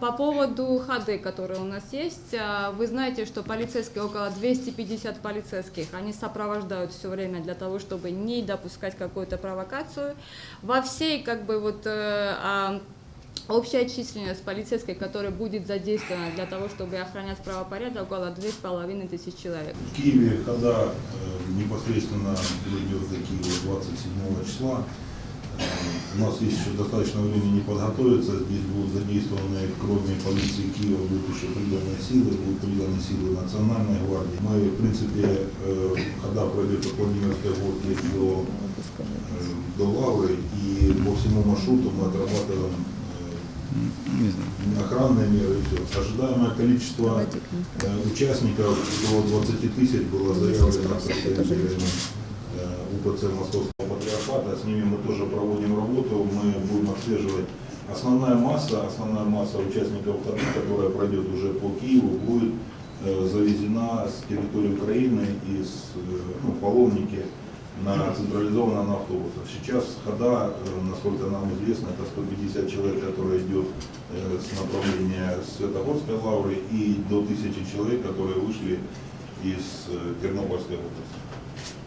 По поводу ходы, которые у нас есть, а, вы знаете, что полицейские, около 250 полицейских, они сопровождают все время для того, чтобы не допускать какую-то провокацию. Во всей, как бы, вот, э, а, Общая численность полицейской, которая будет задействована для того, чтобы охранять правопорядок, около 2,5 тысяч человек. В Киеве, когда э, непосредственно до Киева 27 числа, у нас есть еще достаточно времени подготовиться. Здесь будут задействованы, кроме полиции Киева, будут еще приданные силы, будут приданы силы Национальной гвардии. Мы, в принципе, э, когда пройдет от Владимирской горки до, э, до Лавры, и по всему маршруту мы отрабатываем э, Не знаю. охранные меры и все. Ожидаемое количество э, участников до 20 тысяч было заявлено представителями э, УПЦ Московского патриархата. С ними мы тоже проводим работу, мы будем отслеживать. Основная масса, основная масса участников ходы, которая пройдет уже по Киеву, будет э, завезена с территории Украины из э, ну, паломники на централизованно на автобусах. Сейчас хода, э, насколько нам известно, это 150 человек, которые идет э, с направления Святогорской лавры и до 1000 человек, которые вышли из э, Тернопольской области.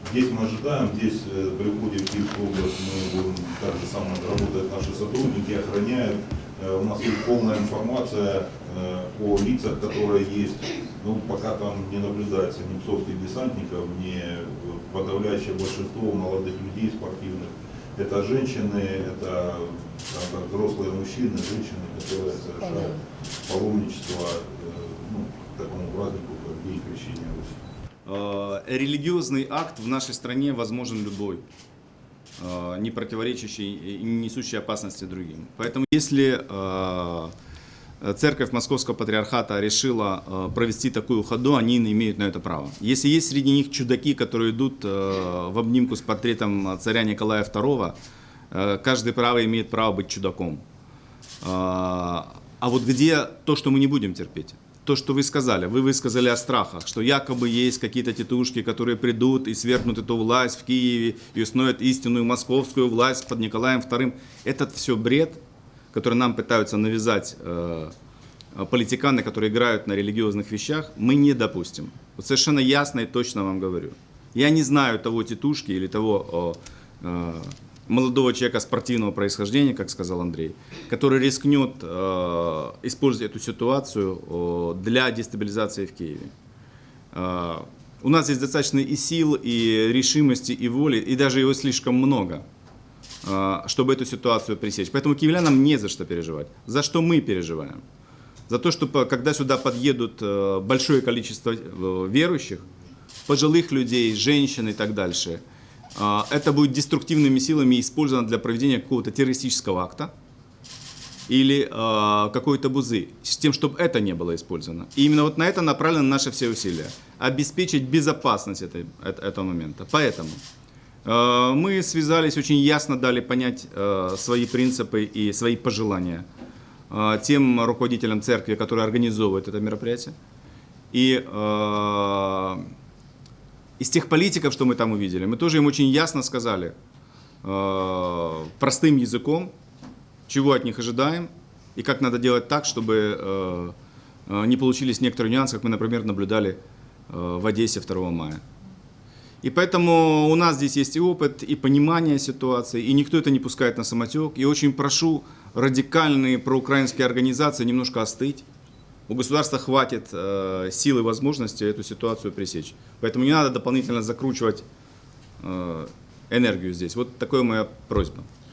Здесь мы ожидаем, здесь э, при входе в область мы будем так же самое работают наши сотрудники, охраняют. Э, У нас есть полная информация э, о лицах, которые есть. Ну, пока там не наблюдается ни псовских десантников, ни подавляющее большинство молодых людей спортивных. Это женщины, это так, взрослые мужчины, женщины, которые совершают паломничество ну, к такому празднику, как День Крещения Руси. Э, Религиозный акт в нашей стране возможен любой, э, не противоречащий и не несущий опасности другим. Поэтому если э, церковь Московского Патриархата решила провести такую ходу, они имеют на это право. Если есть среди них чудаки, которые идут в обнимку с портретом царя Николая II, каждый право имеет право быть чудаком. А вот где то, что мы не будем терпеть? То, что вы сказали, вы высказали о страхах, что якобы есть какие-то тетушки, которые придут и свергнут эту власть в Киеве и установят истинную московскую власть под Николаем II. Это все бред, который нам пытаются навязать э, политиканы, которые играют на религиозных вещах, мы не допустим. Вот совершенно ясно и точно вам говорю. Я не знаю того тетушки или того э, молодого человека спортивного происхождения, как сказал Андрей, который рискнет э, использовать эту ситуацию для дестабилизации в Киеве. Э, у нас есть достаточно и сил, и решимости, и воли, и даже его слишком много, э, чтобы эту ситуацию пресечь. Поэтому киевлянам не за что переживать. За что мы переживаем? За то, что когда сюда подъедут э, большое количество э, верующих, пожилых людей, женщин и так дальше, а, это будет деструктивными силами использовано для проведения какого-то террористического акта или а, какой-то бузы, с тем, чтобы это не было использовано. И именно вот на это направлены наши все усилия. Обеспечить безопасность этой, эт- этого момента. Поэтому э, мы связались, очень ясно дали понять э, свои принципы и свои пожелания э, тем руководителям церкви, которые организовывают это мероприятие. И э, из тех политиков, что мы там увидели, мы тоже им очень ясно сказали э, простым языком, чего от них ожидаем и как надо делать так, чтобы э, э, не получились некоторые нюансы, как мы, например, наблюдали э, в Одессе 2 мая. И поэтому у нас здесь есть и опыт, и понимание ситуации, и никто это не пускает на самотек. И очень прошу радикальные проукраинские организации немножко остыть. У государства хватит э, сил и возможности эту ситуацию пресечь. Поэтому не надо дополнительно закручивать э, энергию здесь. Вот такая моя просьба.